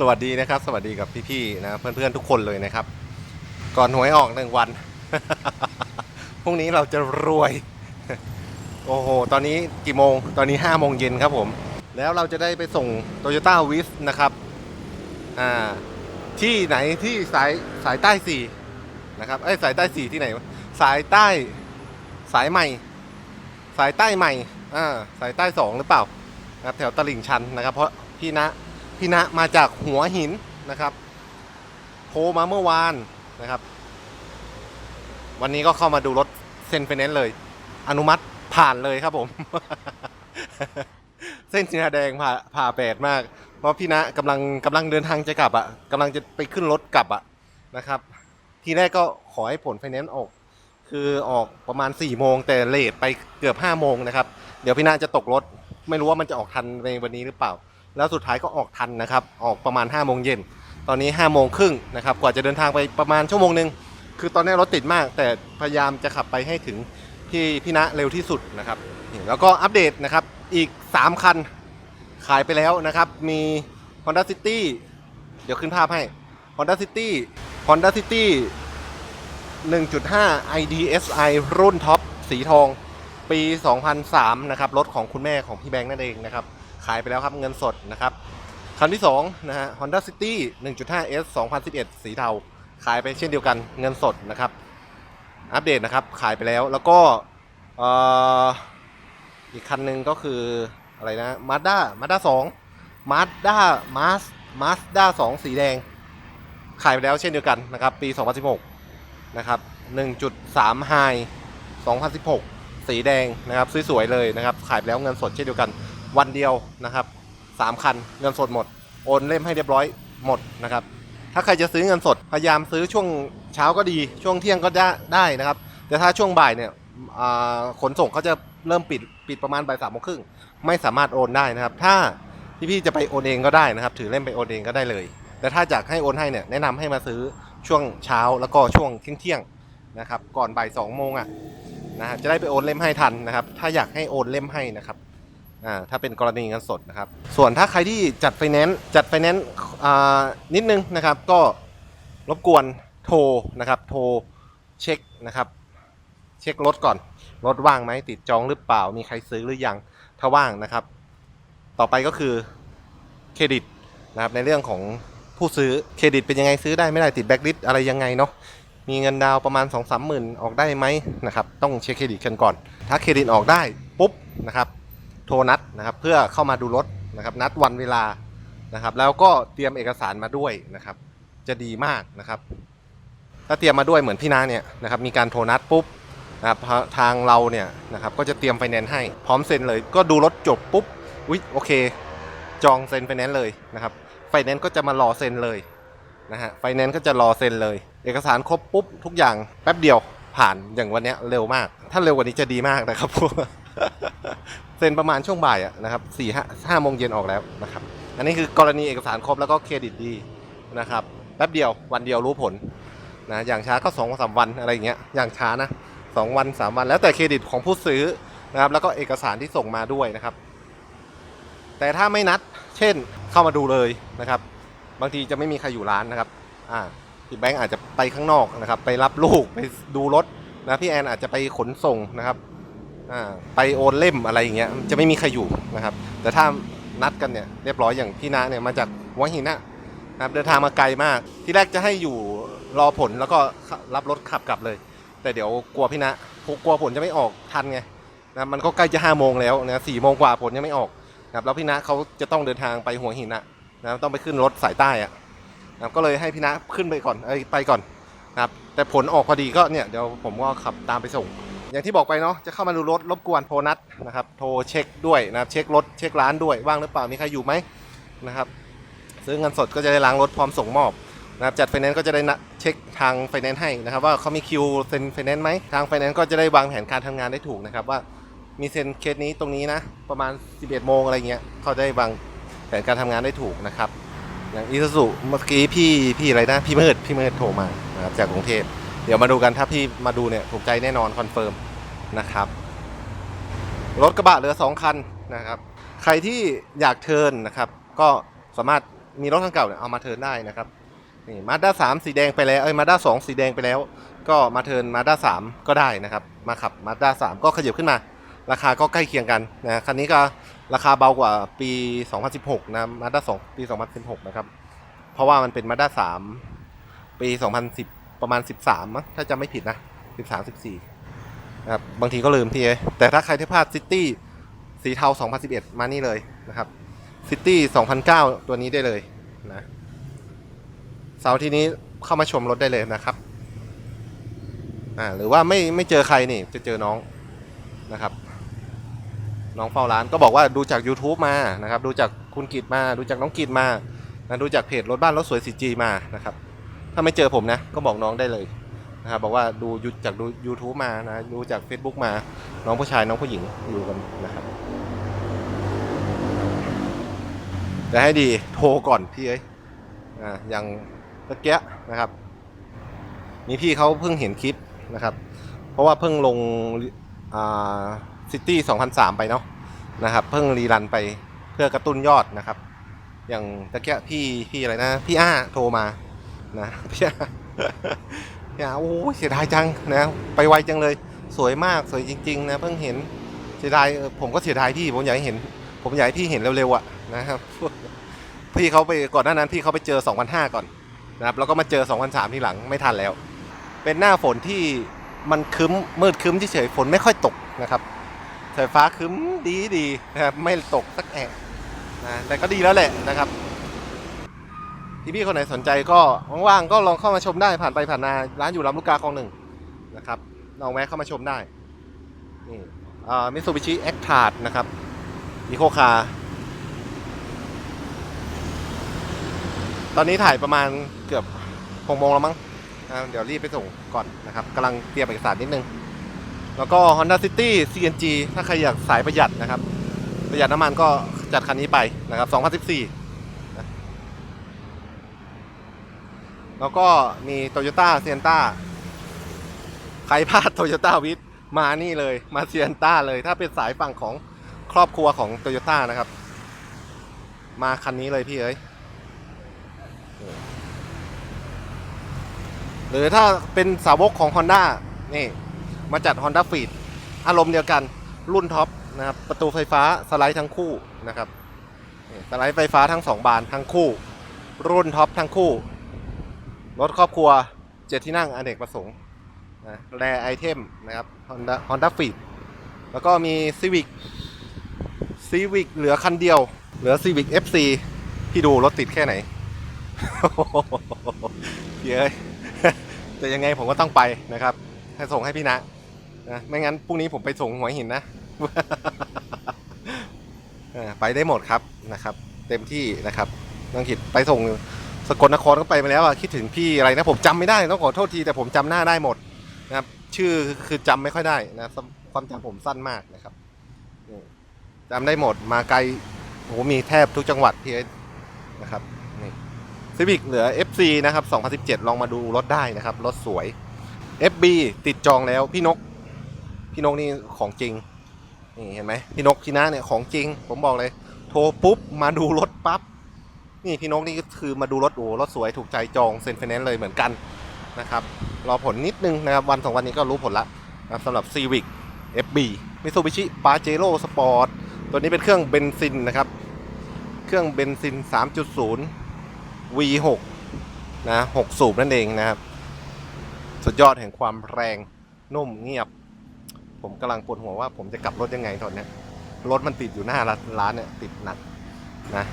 สวัสดีนะครับ สวัสดีกับพี่ๆนะเพื่อนๆทุกคนเลยนะครับ ก่อนหวยออกหนึ่งวัน พรุ่งนี้เราจะรวย โอ้โห ตอนนี้กี่โมง ตอนนี้5โมงเย็นครับผม แล้วเราจะได้ไปส่ง Toyota w i s นะครับ อ่า ที่ไหนที่สายสายใต้สี่นะครับ เอ้ยสายใต้สี่ที่ไหน สายใต้สายใหม่ สายใต้ใหม่ อ่า สายใต้สองหรือเปล่านะครับแถวตลิ่งชันนะครับ เพราะพี่ณ พี่ณมาจากหัวหินนะครับโทรมาเมื่อวานนะครับ วันนี้ก็เข้ามาดูรถเซ็นไฟแนนซ์เลย อนุมัติผ่านเลยครับผม เส้นเนื้อแดงผ่าผ่าแปดมาก เพราะพี่ณกำลังกำลังเดินทางจะกลับอะกำลังจะไปขึ้นรถกลับอะนะครับ ทีแรกก็ขอให้ผลไฟแนนซ์ออก คือออกประมาณ4ี่โมงแต่เลทไปเกือบ5้าโมงนะครับ เดี๋ยวพี่ณจะตกรถ ไม่รู้ว่ามันจะออกทันในวันนี้หรือเปล่า แล้วสุดท้ายก็ออกทันนะครับ ออกประมาณ5้าโมงเย็น ตอนนี้5้าโมงครึ่งนะครับ กว่าจะเดินทางไปประมาณชั่วโมงหนึ่งคือตอนนี้รถติดมาก แต่พยายามจะขับไปให้ถึงที่พี่ณเร็วที่สุดนะครับนี่แล้วก็อัปเดตนะครับ อีก 3 คันขายไปแล้วนะครับ มี Honda City เดี๋ยวขึ้นภาพให้ Honda City Honda City 1.5 IDSI รุ่นท็อปสีทอง ปี 2003 นะครับ รถของคุณแม่ของพี่แบงค์นั่นเองนะครับ ขายไปแล้วครับเงินสดนะครับคันที่2นะฮะ Honda City 1.5S 2011 สีเทาขายไปเช่นเดียวกันเงินสดนะครับ อัปเดตนะครับขายไปแล้วแล้วก็อ่ออีกคันหนึ่งก็คืออะไรนะ Mazda Mazda 2 Mazda Maz Mazda 2สีแดง ขายไปแล้วเช่นเดียวกันนะครับ ปี 2016 นะครับ 1.3 High 2016 สีแดงนะครับ สวย ๆ เลยนะครับ ขายไปแล้วเงินสดเช่นเดียวกัน วันเดียวนะครับสามคันเงินสดหมด โอนเล่มให้เรียบร้อยหมดนะครับ ถ้าใครจะซื้อเงินสดพยายามซื้อช่วงเช้าก็ดี ช่วงเที่ยงก็ได้ได้นะครับ แต่ถ้าช่วงบ่ายเนี่ยขนส่งเขาจะเริ่มปิดปิดประมาณบ่ายสามโมงครึ่งไม่สามารถโอนได้นะครับ ถ้าพี่ๆจะไปโอนเองก็ได้นะครับ ถือเล่มไปโอนเองก็ได้เลย แต่ถ้าอยากให้โอนให้เนี่ยแนะนำให้มาซื้อช่วงเช้าแล้วก็ช่วงเที่ยงเที่ยงนะครับ ก่อนบ่ายสองโมงอะนะฮะจะได้ไปโอนเล่มให้ทันนะครับ ถ้าอยากให้โอนเล่มให้นะครับ อ่าถ้าเป็นกรณีเงินสดนะครับ ส่วนถ้าใครที่จัดไฟแนนซ์จัดไฟแนนซ์อ่านิดนึงนะครับก็รบกวนโทรนะครับโทรเช็คนะครับเช็ครถก่อนรถว่างไหมติดจองหรือเปล่ามีใครซื้อหรือยังถ้าว่างนะครับ ต่อไปก็คือเครดิตนะครับในเรื่องของผู้ซื้อเครดิตเป็นยังไงซื้อได้ไม่ได้ติดแบ็กลิสอะไรยังไงเนาะมีเงินดาวประมาณ2องสามหมื่นออกได้ไหมนะครับต้องเช็คเครดิตกันก่อน ถ้าเครดิตออกได้ปุ๊บนะครับ โทรนัดนะครับเพื่อเข้ามาดูรถนะครับนัดวันเวลานะครับ แล้วก็เตรียมเอกสารมาด้วยนะครับ จะดีมากนะครับ ถ้าเตรียมมาด้วยเหมือนพี่นาเนี่ยนะครับมีการโทรนัดปุ๊บนะครับทางเราเนี่ยนะครับก็จะเตรียมไฟแนนซ์ให้พร้อมเซ็นเลย ก็ดูรถจบปุ๊บอุ๊ยโอเค จองเซ็นไฟแนนซ์เลยนะครับไฟแนนซ์ก็จะมารอเซ็นเลยนะฮะไฟแนนซ์ก็จะรอเซ็นเลย เอกสารครบปุ๊บทุกอย่างแป๊บเดียวผ่านอย่างวันเนี้ยเร็วมาก ถ้าเร็วกว่านี้จะดีมากนะครับ เซ็นประมาณช่วงบ่ายนะครับสี่ห้าห้าโมงเย็นออกแล้วนะครับ อันนี้คือกรณีเอกสารครบแล้วก็เครดิตดีนะครับแป๊บเดียววันเดียวรู้ผลนะอย่างช้าก็สองสามวันอะไรอย่างเงี้ยอย่างช้านะสองวันสามวันแล้วแต่เครดิตของผู้ซื้อนะครับแล้วก็เอกสารที่ส่งมาด้วยนะครับ แต่ถ้าไม่นัด เช่นเข้ามาดูเลยนะครับ บางทีจะไม่มีใครอยู่ร้านนะครับอ่าพี่แบงค์อาจจะไปข้างนอกนะครับ ไปรับลูกไปดูรถนะพี่แอนอาจจะไปขนส่งนะครับ ไปโอนเล่มอะไรอย่างเงี้ยจะไม่มีใครอยู่นะครับ แต่ถ้านัดกันเนี่ยเรียบร้อยอย่างพี่นาเนี่ยมาจากหัวหินนะนะครับเดินทางมาไกลมาก ที่แรกจะให้อยู่รอผลแล้วก็รับรถขับกลับเลย แต่เดี๋ยวกลัวพี่นะกลัวผลจะไม่ออกทันไงนะมันก็ใกล้จะห้าโมงแล้วนะสี่โมงกว่าผลยังไม่ออกนะครับแล้วพี่นะเขาจะต้องเดินทางไปหัวหินนะนะต้องไปขึ้นรถสายใต้อะนะก็เลยให้พี่นะขึ้นไปก่อนเอ้ยไปก่อนนะครับแต่ผลออกพอดีก็เนี่ยเดี๋ยวผมก็ขับตามไปส่ง อย่างที่บอกไปเนาะจะเข้ามาดูรถรบกวนโทรนัดนะครับโทรเช็คด้วยนะครับเช็ครถเช็คร้านด้วยว่างหรือเปล่ามีใครอยู่ไหมนะครับซื้อเงินสดก็จะได้ล้างรถพร้อมส่งมอบนะครับจัดไฟแนนซ์ก็จะได้นะเช็คทางไฟแนนซ์ให้นะครับว่าเขามีคิวเซ็นไฟแนนซ์ไหมทางไฟแนนซ์ก็จะได้วางแผนการทำงานได้ถูกนะครับว่ามีเซ็นเคสนี้ตรงนี้นะประมาณ 11 โมงอะไรเงี้ยเขาได้วางแผนการทำงานได้ถูกนะครับอย่างอีซูซุเมื่อกี้พี่พี่อะไรนะพี่เมืดพี่เมืดโทรมานะครับจากกรุงเทพเดี๋ยวมาดูกันถ้าพี่มาดูเนี่ยถูกใจแน่นอนคอนเฟิร์ม นะครับ รถกระบะเหลือ 2 คันนะครับ ใครที่อยากเทิร์นนะครับ ก็สามารถมีรถคันเก่าเนี่ยเอามาเทิร์นได้นะครับนี่มาด้าสามสีแดงไปแล้วเอ้ยมาด้าสองสีแดงไปแล้ว ก็มาเทิร์นมาด้าสามก็ได้นะครับ มาขับมาด้าสามก็ขยับขึ้นมา ราคาก็ใกล้เคียงกันนะคันนี้ก็ราคาเบากว่าปี 2016 นะมาด้า2ปี 2016 นะครับ เพราะว่ามันเป็นมาด้า3ปี 2010 ประมาณ 13มั้งถ้าจำไม่ผิดนะ 13 14 นะครับบางทีก็ลืมทีเอแต่ถ้าใครที่พลาดซิตี้สีเทา 2011 มานี่เลยนะครับซิตี้2009 ตัวนี้ได้เลยนะเสาร์ที่นี้เข้ามาชมรถได้เลยนะครับอ่าหรือว่าไม่ไม่เจอใครนี่จะเจอน้องนะครับ น้องเฝ้าร้านก็บอกว่าดูจาก YouTube มานะครับ ดูจากคุณกิตมา ดูจากน้องกิตมานะดูจากเพจรถบ้านรถสวยสีจีมานะครับ ถ้าไม่เจอผมนะ ก็บอกน้องได้เลย นะครับบอกว่าดูยูจากดู YouTube มานะดูจาก Facebook มา น้องผู้ชายน้องผู้หญิงอยู่กันนะครับแต่ให้ดีโทรก่อนพี่เอ้ยอ่าอย่างเมื่อกี้นะครับมีพี่เขาเพิ่งเห็นคลิปนะครับ เพราะว่าเพิ่งลงอ่าซิตี้2003 ไปเนาะนะครับ เพิ่งรีรันไปเพื่อกระตุ้นยอดนะครับ อย่างตะเกียพี่พี่อะไรนะ พี่อ้าโทรมานะพี่อ้า พี่อ้าโอ้เสียดายจังนะ ไปไวจังเลย สวยมากสวยจริง ๆ นะ เพิ่งเห็นเสียดายผมก็เสียดายพี่ผมอยากให้เห็น ผมอยากให้พี่เห็นเร็วๆอะนะครับพี่เขาไปก่อนหน้านั้นพี่เขาไปเจอ 2005 ก่อนนะครับแล้วก็มาเจอ 2003 ที่หลังไม่ทันแล้ว เป็นหน้าฝนที่มันคึ้มมืดคึ้มเฉยๆฝนไม่ค่อยตกนะครับสายฟ้าคึ้มดีดีนะครับไม่ตกสักแอะนะแต่ก็ดีแล้วแหละนะครับ ที่พี่คนไหนสนใจก็ว่างๆก็ลองเข้ามาชมได้ผ่านไปผ่านมาร้านอยู่ลำลูกกาคลองหนึ่งนะครับลองแวะเข้ามาชมได้นี่มิซูบิชิแอคทาร์ดนะครับอีโคคาตอนนี้ถ่ายประมาณเกือบหกโมงแล้วมั้งนะเดี๋ยวรีบไปส่งก่อนนะครับกำลังเตรียมเอกสารนิดนึง แล้วก็ Honda City CNG ถ้าใครอยากสายประหยัดนะครับ ประหยัดน้ำมันก็จัดคันนี้ไปนะครับ 2014นะ แล้วก็มี Toyota s i e n t a ใครพลาด Toyota วิทมานี่เลยมา s i e n t a เลย ถ้าเป็นสายฝั่งของครอบครัวของ Toyota นะครับ มาคันนี้เลยพี่เอ้ยหรือถ้าเป็นสาวกของ Honda นี่มาจัด Honda f e e d อารมณ์เดียวกันรุ่นท็อปนะครับประตูไฟฟ้าสไลด์ทั้งคู่นะครับนี่สไลด์ไฟฟ้าทั้ง 2 บานทั้งคู่ รุ่นท็อปทั้งคู่ รถครอบครัว7ที่นั่งอเนกประสงค์นะแรไอเทมนะครับ Honda Honda f e e d แล้วก็มี Civic Civic เหลือคันเดียว เหลือ Civic FC พี่ดูรถติดแค่ไหนเอ้ยแต่ยังไงผมก็ต้องไปนะครับ ให้ส่งให้พี่นะนะไม่งั้นพรุ่งนี้ผมไปส่งหัวหินนะไปได้หมดครับนะครับ เต็มที่นะครับน้องขิดไปส่ง สกลนครก็ไปมาแล้วอะคิดถึงพี่อะไรนะผมจำไม่ได้ต้องขอโทษทีแต่ผมจำหน้าได้หมดนะครับชื่อคือจำไม่ค่อยได้นะความจำผมสั้นมากนะครับนี่จำได้หมดมาไกลโอ้โหมีแทบทุกจังหวัดพี่นะครับนี่ซีวิกเหลือ FC นะครับ 2017 ลองมาดูรถได้นะครับ รถสวย FB ติดจองแล้วพี่นก พี่นกนี่ของจริงนี่เห็นไหมพี่นกพี่น้าเนี่ยของจริง ผมบอกเลย โทรปุ๊บมาดูรถปั๊บ นี่พี่นกนี่ก็คือมาดูรถโอ้รถสวยถูกใจจองเซ็นไฟแนนซ์เลยเหมือนกันนะครับรอผลนิดนึงนะครับวันสองวันนี้ก็รู้ผลละนะครับสำหรับ Civic FB Mitsubishi Pajero Sport ตัวนี้เป็นเครื่องเบนซินนะครับ เครื่องเบนซิน 3.0 V6 นะ6สูบนั่นเองนะครับ สุดยอดแห่งความแรงนุ่มเงียบ ผมกำลังปวดหัวว่าผมจะกลับรถยังไงตอนนี้รถมันติดอยู่หน้าร้านเนี่ยติดหนักนะ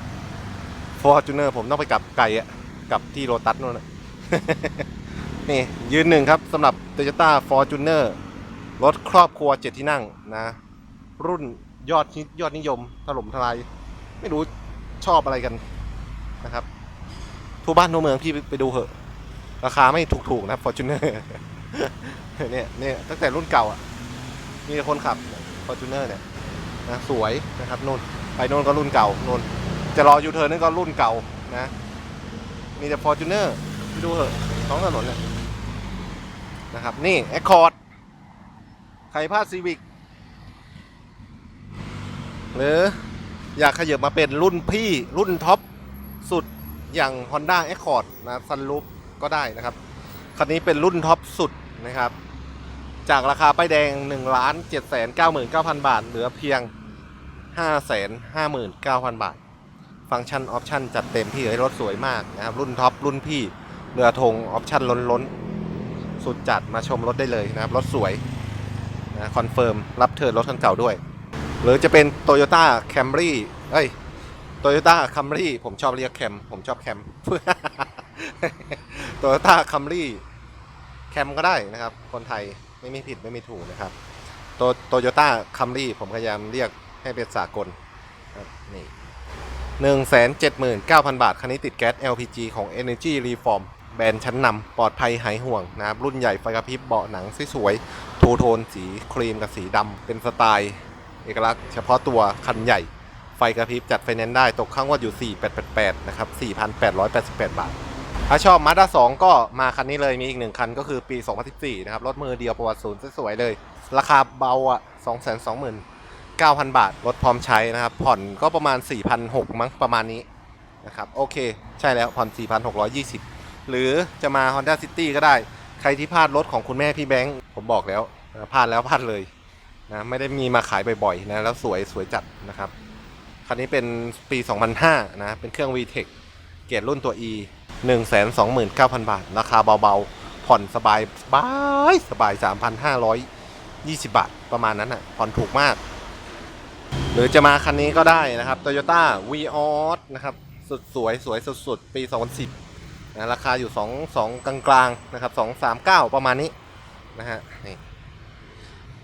ฟอร์จูเนอร์ผมต้องไปกลับไกลอะกลับที่โรตัสนู่นนี่ยืนหนึ่งครับสำหรับ Toyota Fortuner รถครอบครัวเจ็ดที่นั่งนะ รุ่นยอดยอดนิยมถล่มทลาย ไม่รู้ชอบอะไรกันนะครับทั่วบ้านทั่วเมืองพี่ไปดูเหอะ ราคาไม่ถูกๆนะ Fortuner เนี่ยเนี่ยตั้งแต่รุ่นเก่าอะ มีคนขับ Fortuner เนี่ยนะสวยนะครับนู่นไปนู่นก็รุ่นเก่านู่น จะรอยูเทิร์นนั่นก็รุ่นเก่านะ มีแต่ Fortuner ไปดูเหอะท้องถนนเนี่ยนะครับ นี่ Accord ใครพลาด Civic หรืออยากขยับมาเป็นรุ่นพี่รุ่นท็อปสุดอย่าง Honda Accord นะซันรูปก็ได้นะครับ คันนี้เป็นรุ่นท็อปสุดนะครับ จากราคาป้ายแดง 1 7 9 9 9 0 0 บาท เหลือเพียง 5 5 9 0 0 0 บาท ฟังก์ชันออปชันจัดเต็มพี่เอ้ยรถสวยมากนะครับรุ่นท็อปรุ่นพี่เรือธงออปชันล้นล้นสุดจัดมาชมรถได้เลยนะครับรถสวยนะคอนเฟิร์มรับเทิร์นรถคันเก่าด้วย หรือจะเป็น Toyota Camry เอ้ย Toyota Camry ผมชอบเรียกแคมผมชอบแคม Toyota Camry แคมก็ได้นะครับ คนไทยไม่มีผิดไม่มีถูกนะครับโตโตโยต้าคัมรี่ผมพยายามเรียกให้เป็นสากลครับนี่ หนึ่งแสนเจ็ดหมื่นเก้าพันบาท คันนี้ติดแก๊ส LPG ของ Energy Reform แบรนด์ชั้นนำปลอดภัยหายห่วงนะครับ รุ่นใหญ่ไฟกระพริบเบาะหนังสวยๆทูโทนสีครีมกับสีดำเป็นสไตล์ เอกลักษณ์เฉพาะตัวคันใหญ่ ไฟกระพริบจัดไฟแนนซ์ได้ตกข้างว่าอยู่ 4888 นะครับ 4,888 บาท ถ้าชอบ Mazda 2ก็มาคันนี้เลยมีอีกหนึ่งคันก็คือปี 2014 นะครับ รถมือเดียวประวัติศูนย์สวยๆเลย ราคาเบาอะ 9,000 บาทรถพร้อมใช้นะครับ ผ่อนก็ประมาณ 4,600มั้งประมาณนี้นะครับโอเค ใช่แล้วผ่อน 4,620 หรือจะมา Honda City ก็ได้ ใครที่พลาดรถของคุณแม่พี่แบงค์ผมบอกแล้วพลาดแล้วพลาดเลยนะไม่ได้มีมาขายบ่อยๆนะแล้วสวยสวยจัดนะครับคันนี้เป็นปี 2005 นะ เป็นเครื่อง VTEC เกียรรุ่นตัว E 129,000 บาท ราคาเบาๆ ผ่อนสบายสบายสบาย 3,520 บาท ประมาณนั้นอะ ผ่อนถูกมาก หรือจะมาคันนี้ก็ได้นะครับ Toyota Vios นะครับสุดสวยสวยสุดๆปี 2010นะราคาอยู่ 2 2 กลางๆนะครับ239 ประมาณนี้นะฮะนี่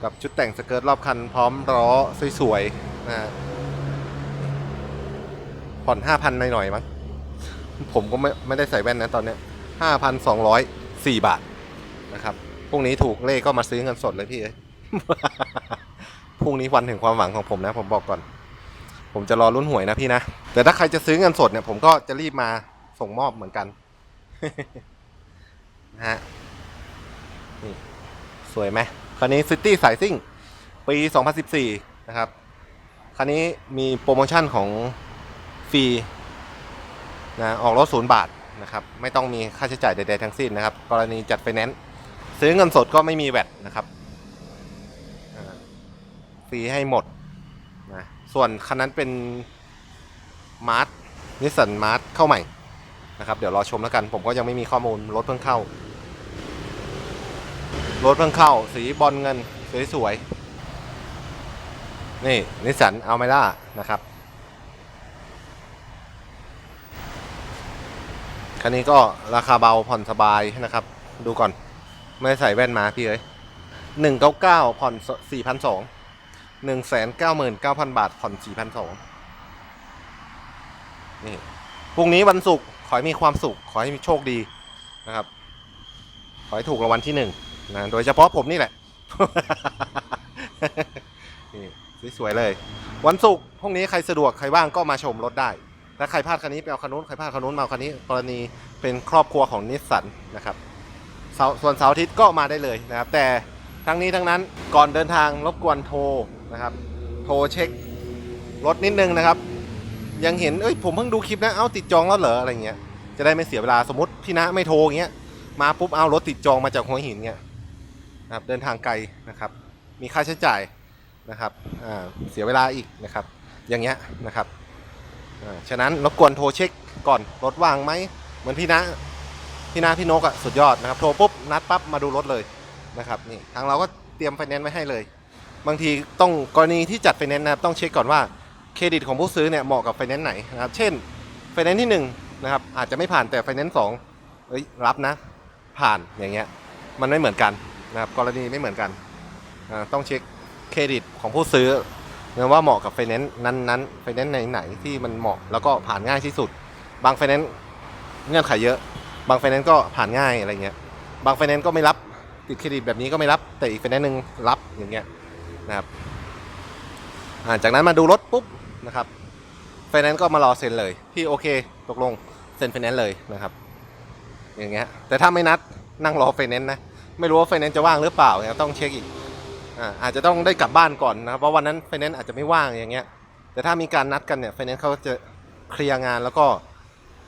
กับชุดแต่งสเกิร์ตรอบคันพร้อมล้อสวยๆนะฮะผ่อน 5,000หน่อยๆมั้งผมก็ไม่ไม่ได้ใส่แว่นนะตอนเนี้ย5,204 บาทนะครับพรุ่งนี้ถูกเลขก็มาซื้อเงินสดเลยพี่เอ้ย พรุ่งนี้วันถึงความหวังของผมนะผมบอกก่อน ผมจะรอรุ่นหวยนะพี่นะ แต่ถ้าใครจะซื้อเงินสดเนี่ย ผมก็จะรีบมาส่งมอบเหมือนกันนะฮะนี่สวยไหมคันนี้ซิตี้สายซิ่งปี 2014 นะครับ คันนี้มีโปรโมชั่นของฟรีนะออกรถศูนย์บาทนะครับ ไม่ต้องมีค่าใช้จ่ายใดๆทั้งสิ้นนะครับ กรณีจัดไฟแนนซ์ซื้อเงินสดก็ไม่มีแวดนะครับ ฟรีให้หมดนะส่วนคันนั้นเป็นมาร์ทนิสสันมาร์ทเข้าใหม่นะครับ เดี๋ยวรอชมแล้วกัน ผมก็ยังไม่มีข้อมูลรถเพิ่งเข้ารถเพิ่งเข้า สีบอลเงิน สวยๆ นี่นิสสันเอาไมล่านะครับ คันนี้ก็ราคาเบาผ่อนสบายนะครับ ดูก่อน ไม่ใส่แว่นมาพี่เอ้ยหนึ่งเก้าเก้าผ่อนสี่พันสอง หนึ่งแสนเก้าหมื่นเก้าพันบาท ผ่อนสี่พันสองนี่พรุ่งนี้วันศุกร์ขอให้มีความสุข ขอให้มีโชคดีนะครับ ขอให้ถูกรางวัลที่หนึ่งนะโดยเฉพาะผมนี่แหละนี่สวยๆเลย วันศุกร์พรุ่งนี้ใครสะดวกใครว่างก็มาชมรถได้ถ้าใครพลาดคันนี้ไปเอาคันนู้นใครพลาดคันนู้นมาคันนี้กรณีเป็นครอบครัวของนิสสันนะครับเสาส่วนเสาร์อาทิตย์ก็มาได้เลยนะครับ แต่ทั้งนี้ทั้งนั้นก่อนเดินทางรบกวนโทร นะครับ โทรเช็ครถนิดนึงนะครับ ยังเห็นเอ้ยผมเพิ่งดูคลิปนะ เอ้าติดจองแล้วเหรออะไรเงี้ย จะได้ไม่เสียเวลาสมมติพี่นะไม่โทรเงี้ย มาปุ๊บเอารถติดจองมาจากหัวหินเงี้ยนะครับเดินทางไกลนะครับ มีค่าใช้จ่ายนะครับเสียเวลาอีกนะครับ อย่างเงี้ยนะครับฉะนั้นรบกวนโทรเช็คก่อนรถว่างไหมเหมือนพี่นะพี่นาพี่นกอะสุดยอดนะครับ โทรปุ๊บนัดปั๊บมาดูรถเลยนะครับนี่ทางเราก็เตรียมไฟแนนซ์ไว้ให้เลย บางทีต้องกรณีที่จัดไฟแนนซ์นะครับต้องเช็คก่อนว่าเครดิตของผู้ซื้อเนี่ยเหมาะกับไฟแนนซ์ไหนนะครับ เช่นไฟแนนซ์ที่หนึ่งนะครับอาจจะไม่ผ่านแต่ไฟแนนซ์สองเอ้ยรับนะ ผ่านอย่างเงี้ยมันไม่เหมือนกันนะครับกรณีไม่เหมือนกันต้องเช็คเครดิตของผู้ซื้อนะว่าเหมาะกับไฟแนนซ์นั้นๆไฟแนนซ์ไหนๆที่มันเหมาะแล้วก็ผ่านง่ายที่สุด บางไฟแนนซ์เงื่อนไขเยอะ บางไฟแนนซ์ก็ผ่านง่ายอะไรเงี้ยบางไฟแนนซ์ก็ไม่รับติดเครดิตแบบนี้ก็ไม่รับแต่อีกไฟแนนซ์หนึ่งรับอย่างเงี้ย นะครับาจากนั้นมาดูรถปุ๊บนะครับไฟแนนซ์ก็มารอเซ็นเลย พี่โอเคตกลงเซ็นไฟแนนซ์เลยนะครับ อย่างเงี้ยแต่ถ้าไม่นัดนั่งรอไฟแนนซ์นะไม่รู้ว่าไฟแนนซ์จะว่างหรือเปล่าเนี่ยต้องเช็คอีกอาจจะต้องได้กลับบ้านก่อนนะครับเพราะวันนั้นไฟแนนซ์อาจจะไม่ว่างอย่างเงี้ย แต่ถ้ามีการนัดกันเนี่ยไฟแนนซ์เขาจะเคลียร์งานแล้วก็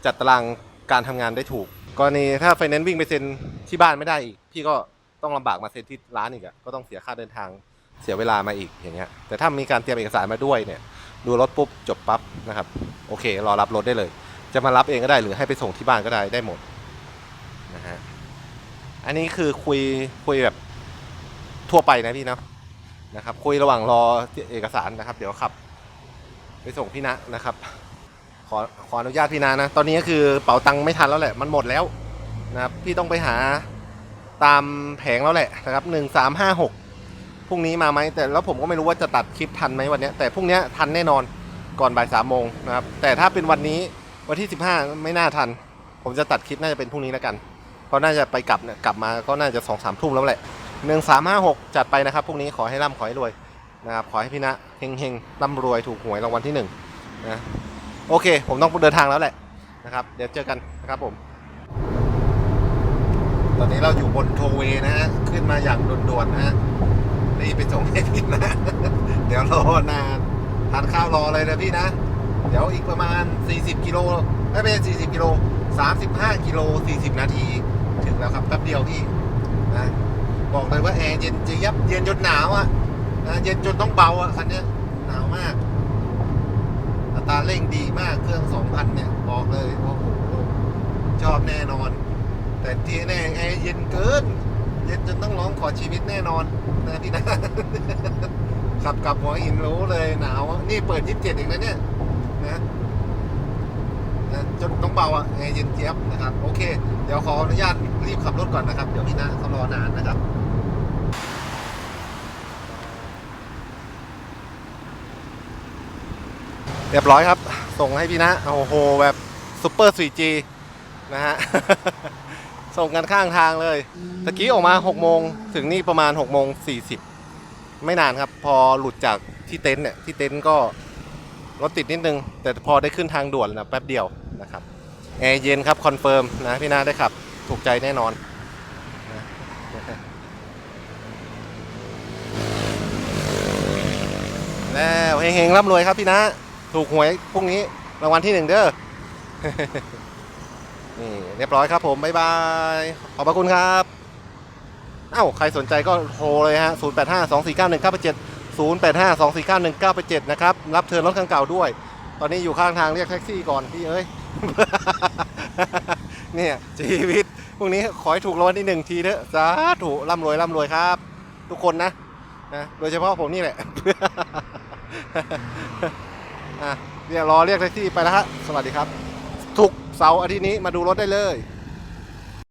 จัดตารางการทำงานได้ถูก กรณีถ้าไฟแนนซ์วิ่งไปเซ็นที่บ้านไม่ได้อีก พี่ก็ต้องลำบากมาเซ็นที่ร้านอีกอะก็ต้องเสียค่าเดินทาง เสียเวลามาอีกอย่างเงี้ยแต่ถ้ามีการเตรียมเอกสารมาด้วยเนี่ยดูรถปุ๊บจบปั๊บนะครับโอเค รอรับรถได้เลย จะมารับเองก็ได้หรือให้ไปส่งที่บ้านก็ได้ได้หมดนะฮะอันนี้คือคุยคุยแบบทั่วไปนะพี่เนาะนะครับคุยระหว่างรอเอกสารนะครับ เดี๋ยวขับ ไปส่งพี่นะนะครับ ขอขออนุญาตพี่นานะ ตอนนี้ก็คือเป๋าตังค์ไม่ทันแล้วแหละ มันหมดแล้วนะครับพี่ต้องไปหาตามแผงแล้วแหละนะครับหนึ่งสามห้าหก พรุ่งนี้มาไหมแต่แล้วผมก็ไม่รู้ว่าจะตัดคลิปทันไหมวันนี้แต่พรุ่งนี้ทันแน่นอนก่อนบ่ายสามโมงนะครับแต่ถ้าเป็นวันนี้วันที่สิบห้าไม่น่าทัน ผมจะตัดคลิปน่าจะเป็นพรุ่งนี้แล้วกัน เพราะน่าจะไปกลับเนี่ยกลับมาก็น่าจะสองสามทุ่มแล้วแหละหนึ่งสามห้าหกจัดไปนะครับพรุ่งนี้ขอให้ร่ำขอให้รวยนะครับขอให้พี่นะเฮงเฮงร่ำรวยถูกหวยรางวัลที่หนึ่งนะโอเค ผมต้องเดินทางแล้วแหละนะครับ เดี๋ยวเจอกันนะครับผม ตอนนี้เราอยู่บนโทเวนะฮะขึ้นมาอย่างด่วนๆนะฮะ รีบไปส่งให้พี่นะ เดี๋ยวรอนานทานข้าวรอเลยนะพี่นะ เดี๋ยวอีกประมาณ 40 กิโลไม่ใช่40 กิโล 35 กิโล 40 นาที ถึงแล้วครับแป๊บเดียวพี่นะบอกเลยว่าแอร์เย็นเจี๊ยบเย็นจนหนาวอะนะเย็นจนต้องเบาอะคันนี้หนาวมากอัตราเร่งดีมากเครื่อง 2,000 เนี่ย บอกเลยโอ้โหชอบแน่นอน แต่ที่แน่แอร์เย็นเกิน เย็นจนต้องร้องขอชีวิตแน่นอนนะพี่นะขับกลับหัวหินรู้เลยหนาวนี่เปิด27เจ็ดองนะเนี่ยนะนะจนต้องเบาอะแอร์เย็นเจี๊ยบนะครับ โอเค เดี๋ยวขออนุญาตรีบขับรถก่อนนะครับ เดี๋ยวพี่นะเขารอนานนะครับเรียบร้อยครับ ส่งให้พี่นะ โอ้โห แบบซุปเปอร์ 4G นะฮะ ส่งกันข้างทางเลยตะกี้ออกมา6โมงถึงนี่ประมาณ6โมง40 ไม่นานครับ พอหลุดจากที่เต็นท์เนี่ยที่เต็นท์ก็รถติดนิดนึง แต่พอได้ขึ้นทางด่วนนะแป๊บเดียวนะครับแอร์เย็นครับคอนเฟิร์มนะพี่นาได้ขับ ถูกใจแน่นอนนะแล้วเฮงๆร่ำรวยครับพี่นะ ถูกหวยพรุ่งนี้รางวัลที่หนึ่งเด้อ นี่เรียบร้อยครับผม บ๊ายบาย ขอบพระคุณครับ เอ้า ใครสนใจก็โทรเลยฮะ 0 8 5 2 4 9 1 9 8 7 0 8 5 2 4 9 1 9 8 7นะครับ รับเทิร์นรถคันเก่าด้วย ตอนนี้อยู่ข้างทางเรียกแท็กซี่ก่อนพี่เอ้ย เนี่ยชีวิตพรุ่งนี้ขอให้ถูกรางวัลที่หนึ่งทีเถอะสาธุร่ำรวยร่ำรวยครับ ทุกคนนะนะโดยเฉพาะผมนี่แหละอะเดี๋ยวรอเรียกแท็กซี่ไปแล้วฮะสวัสดีครับ ทุกเสาร์อาทิตย์นี้มาดูรถได้เลย